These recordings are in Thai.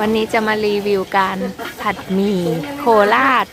วันนี้จะมารีวิวการผัดหมี่โคราช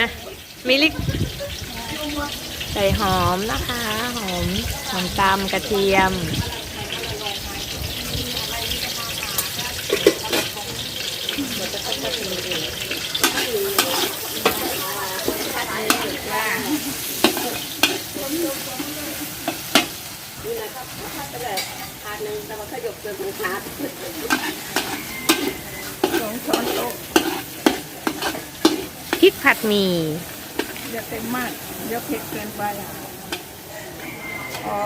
นะมิลิกใส่หอมนะคะ หอมหอมตำกระเทียม สองช้อนโต๊ะพริกผัดหมี่อย่าเต็มมากเดี๋ยวเผ็ดเกินไปอะอ๋อ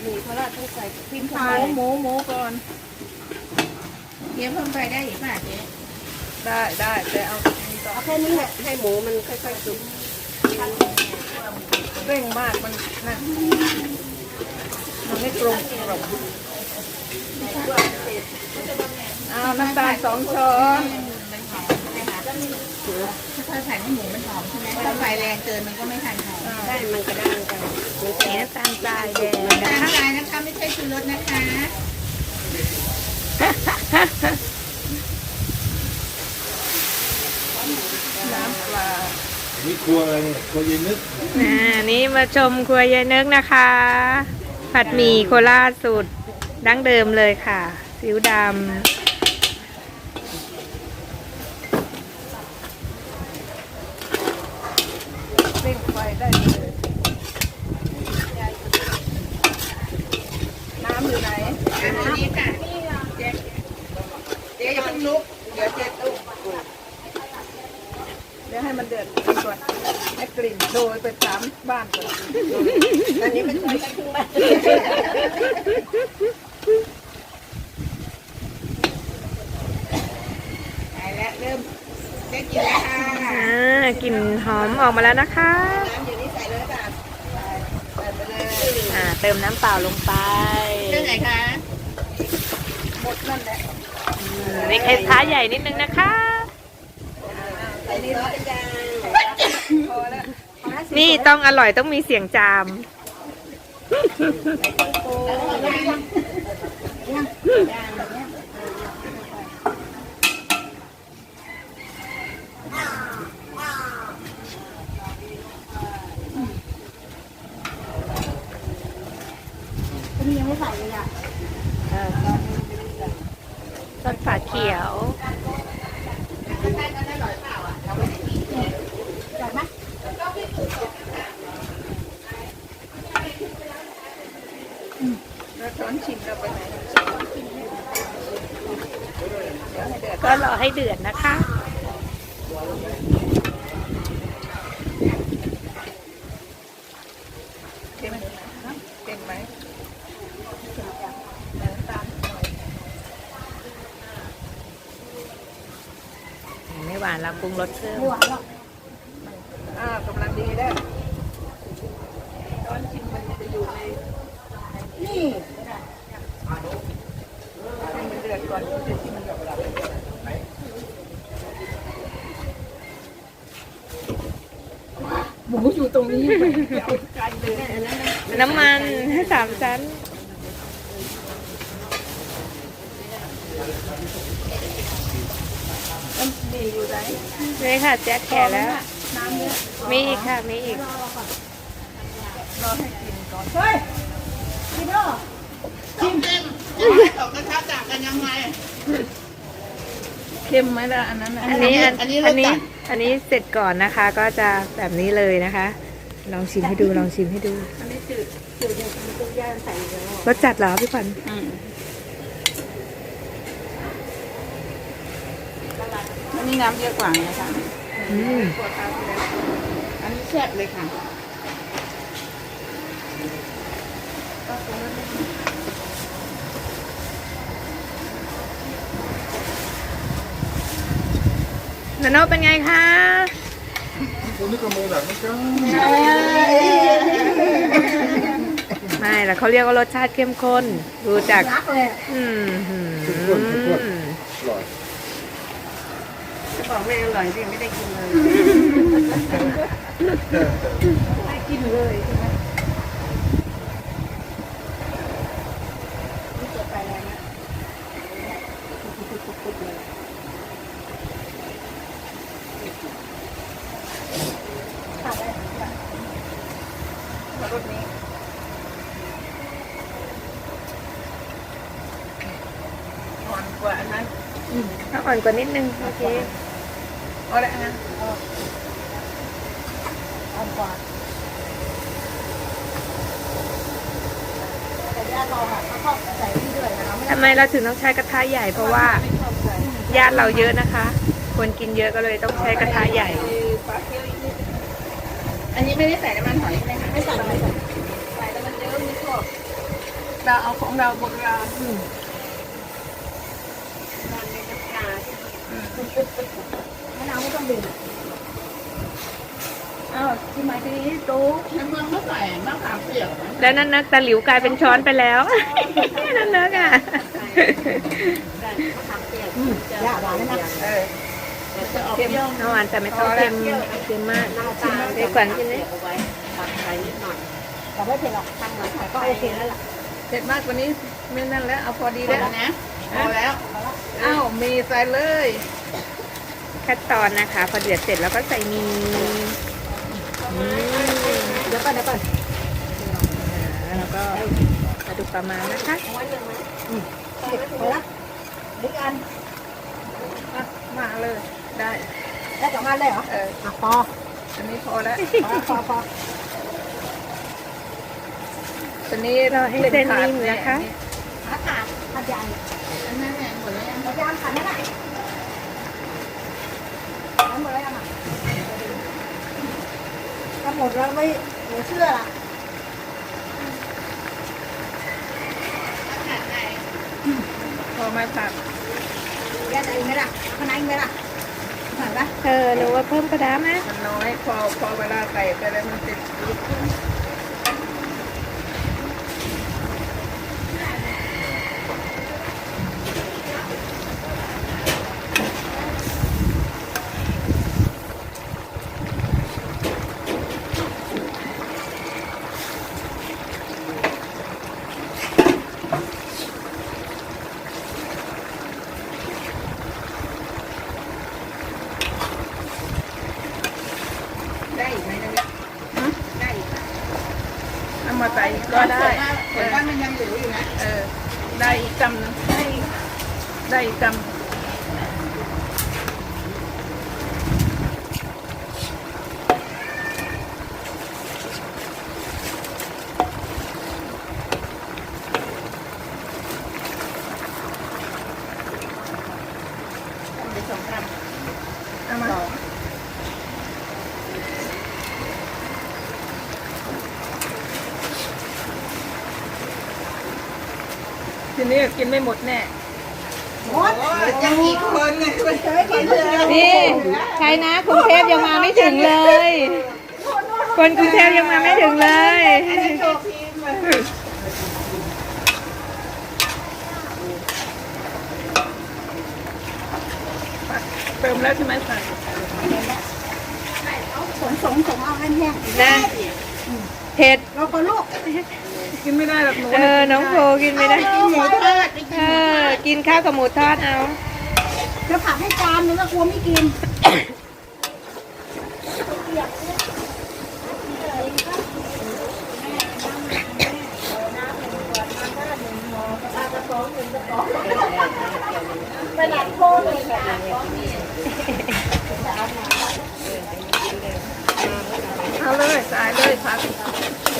หมูโคราชต้องใส่พริกหเข้ามูไปหมูหมูก่อนเคี่ยวเพิ่มไปได้อีกป่ะเจ๊ได้ได้แต่เอานี่ก่อน เอาแค่นี้แหละให้หมูมันค่อยๆสุกเร่งมากมันนั่นมันไม่กลมกล่อมเอาน้ำตาลสองช้อนถ้าใส่ให้หมูมันหอมใช่ไหมถ้าไฟแรงเกินมันก็ไม่ทันหอมได้มันกระด้างกันนี่น้ำตาลทรายแดงน้ำนะคะลายนะคะไม่ใช่ชูรสนะคะ น้ำปลา นี่ค รัวอะไรเนี่ยครัวยายนึกอ่านี่มาชมครัวยายนึกนะคะ ผัดหมี่โคราชสูตรดั้งเดิมเลยค่ะซีอิ๊วดเร่งไฟได้เลยน้ำอยู่ไหน อันนี้ค่ะเจ๊เจ๊อย่าเพิ่งลุกเดี๋ยวเจ๊ตุ้ม เดี๋ยวให้มันเดือดก่อนให้กลิ่นโดยไปสามบ้านก่อน อันนี้มันใช้กันทั้งบ้านไปแล้วเริ่มได้กินแล้วค่ะำอ่าก ลิ่นหอมออกมาแล้วนะคะน้ำอยู่นี่ใส่เลยค่ะใส่ไปเลยอ่าเติมน้ำเปล่าลงไปเรื่องไหนคะ หมดนั่นแหละอืมนี่กระทะใหญ่นิดนึงนะคะใส่นี่ร้อนยังพอแล้วนี่ต้องอร่อยต้องมีเสียงจาม นี่ยังไม่ใส่เลยอะรสฝาเขียวแล้วช้อนชิมเราไปไหนเดี๋ยวให้เดือดก็รอให้เดือดนะคะ เต็มไหมเต็มไหมน้ำตาลหน่อย ไม่หวานแล้ว ปรุงรสเพิ่มไม่หวานหรอกอ่ากำลังดีได้วช้อนชิมมันจะอยู่ในนี่ให้มันเดือดก่อนมันจะชิมกับเราหมูอยู่ตรงนี้ไม่เอาไกลเลยน้ำมันให้สามชั้น นี่อยู่ไหนนี่ค่ะแจ๊คแก่แล้วน้ำเนี่ยมีอีกค่ะ มีอีกรอให้กินก่อนเฮ้ยพี่โน่ชิมสองกระทะต่างกันยังไงเค็มไหมล่ะอันนั้นน่ะอันนี้อันอันนี้อันนี้รสจัดอันนี้เสร็จก่อนนะคะ ก็จะแบบนี้เลยนะคะ ลองชิมให้ดูลองชิมให้ดูอันนี้จืดจืดเนี่ยมันต้องย่างใส่เยอะรสจัดเหรอพี่ขวัญ อันนี้น้ำเยอะกว่านะคะอืมอันนี้แซ่บเลยค่ะนาโนเป็นไงคะคุณนึกว่ามือหนักไม่ใช่ไม่ละเขาเรียกว่ารสชาติเข้มข้น ดูจากรักเลยอืมหื ทุกคนทุกคน ม อร่อย บอกไม่อร่อยสิไม่ได้กินเลยให้กินเลยใช่ไหมนี่ตัวไปแล้วนะขาดอะไรขาดมรถนี้อ่อนกว่าอันนั้นถ้าอ่อนกว่านิดนึงโอเค เอาละนะอ่อนกว่าแต่ญาติเราอะเขาชอบใส่นี่ด้วยนะคะไม่ได้ทำไมเราถึงต้องใช้กระทะใหญ่เพราะว่าไม่ชอบใส่ญาติเราเยอะนะคะ คนกินเยอะก็เลยต้องใช้กระทะใหญ่ ปลาเคี้ยวอีกนิดอันนี้ไม่ได้ใส่น้ำมันหอยใช่ไหมคะไม่ใส่ไม่ใส่ใส่แล้วมันเยอะไม่ชอบเราเอาของเราโบราณ มะนาวไม่ต้องดื่มอ้าวที่มาที่นี้ตู้ในเมืองไม่ใส่มะขามเปียกนะแล้วนั่นนักตะหลิวกลายเป็นช้อนไปแล้ว นั่นนักอะยาหวานนะเออจะออกเปรี้ยวน้ำหวานแต่ไม่ต้องเค็มเค็มมากเด็กขวัญกินไหมแต่ไม่เผ็ดหรอกทางหวานก็โอเคแล้วล่ะเผ็ดมากกว่านี้ไม่นั่นแล้วเอาพอดีพอแล้วแล้วนะพอแล้วอ้าวมีใส่เลย ขั้นตอนนะคะ พอเดือดเสร็จแล้วก็ใส่มีอืมเดี๋ยวก่อนเดี๋ยวก่อนแล้วก็กระดูกประมาณนะคะพอแล้วดึกอันอะมาเลยได้ได้สองอันเลยเหรอเอออะพออันนี้พอแล้วพอพอพอตอนนี้รอให้เส้นนิ่มนะคะขาขาดขาดยางอันนั้นแหละหมดแล้วยังขาดยางขาดไม่ได้ขาด หมดแล้วยังอะถ้าหมดแล้วไม่เหลือเชื่อละพอไม่ผัดแยกอะไรไหมล่ะข้างในไหมล่ะผ่านปะเออหนูว่าเพิ่มกระดาษไหมมันน้อยพอพอเวลาใส่ไปแล้วมันติดลุกขึ้นได้อีกไหมเนี่ยได้อีก เอามาใส่อีกก็ได้ ผลว่ามันยังเหลืออยู่นะ เออ ได้กำได้ได้กำเอามา ทีนี้กินไม่หมดแน่หมดยังอีกคนเลยเฮ้ยกินเลยนี่ใช่นะกรุงเทพยังมาไม่ถึงเลย คนกรุงเทพยังมาไม่ถึงเลยเติมแล้วใช่ไหมสั่งสงสงสงเอาแห้งนะเผ็ดๆเราก็ลูก กินไม่ได้หรอกหนูเออ น้องโฟกินไม่ได้ กินหมูทอดเออ กินข้าวกับหมูทอดเอาจะผักให้จานนึงก็กลัวไม่กินไปหลังโคเลยค่ะเอาเลยใส่เลยผัก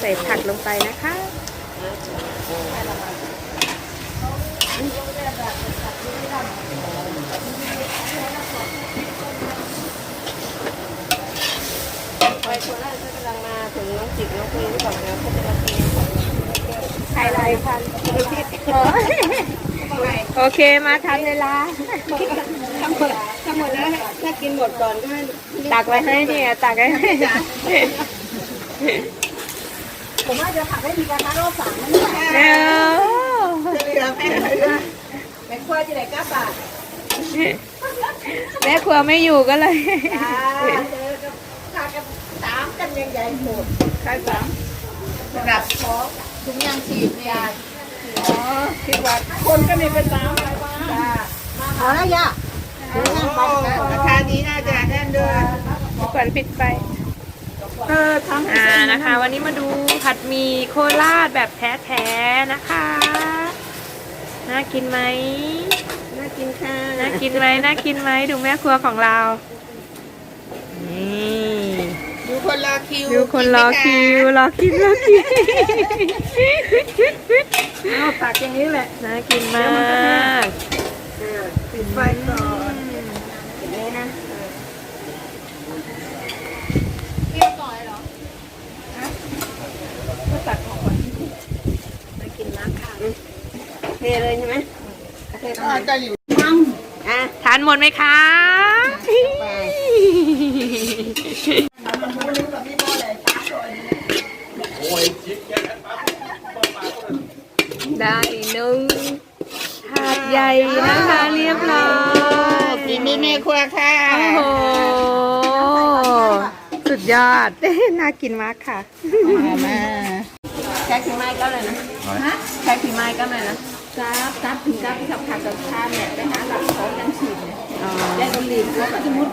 ใส่ผักลงไปนะคะ ไข่ไรพันโอเคมาทันเวลาทั้งหมดทั้งหมดแล้วถ้ากินหมดก่อนก็ให้ตักไว้ให้เนี่ยตักไว้ให้ ผมว่าจะผักให้มีกระทะรอบสามนั่นแหละเออเหลือแม่เลยนะแม่ควายจะไหนก้าบาทแม่ครัวไม่อยู่ก็เลยพากันตามกันยังใหญ่โหดใครสามกลับขอถุงยางชีพเนี่ยอ๋อคิดว่าคนก็มีเป็นสามพอแล้วย่าถุงยางปัดกันราคานี้น่าจะแน่นด้วยขวัญปิดไฟ เออทำให้อ่าเส้นนะคะ วันนี้มาดูผัดหมี่โคราชแบบแท้ๆนะคะ น่ากินไหมน่ากินค่ะน่ากินไหมน่ากินไหมดูแม่ครัวของเรา นี่ดูคนรอคิวดูคนรอคิวรอคิวรอคิวเอาตักอย่างนี้แหละน่ากินมากปิดไฟก่อนอย่างนี้นะ เกี่ยวก่อยเหรอ ก็ตักออกก่อน มากินน้ำค่ะ เทเลยใช่ไหมเทตรงไหนจะอยู่มั่งอะทานหมดไหมคะได้หนึ่งถาดใหญ่นะคะเรียบร้อยฝีมือแม่ครัวค่ะ โอ้โห สุดยอด น่ากินมากค่ะมามาแค่ถึงไม้ก็เลยนะฮะแค่ถึงไม้ก็เลยนะ กราฟกราฟถึงกราฟที่ขับขาดกับข้าเนี่ยไปหาหลักของยังฉีดเนี่ยอ๋อ แล้วก็รีบแล้วก็สมุด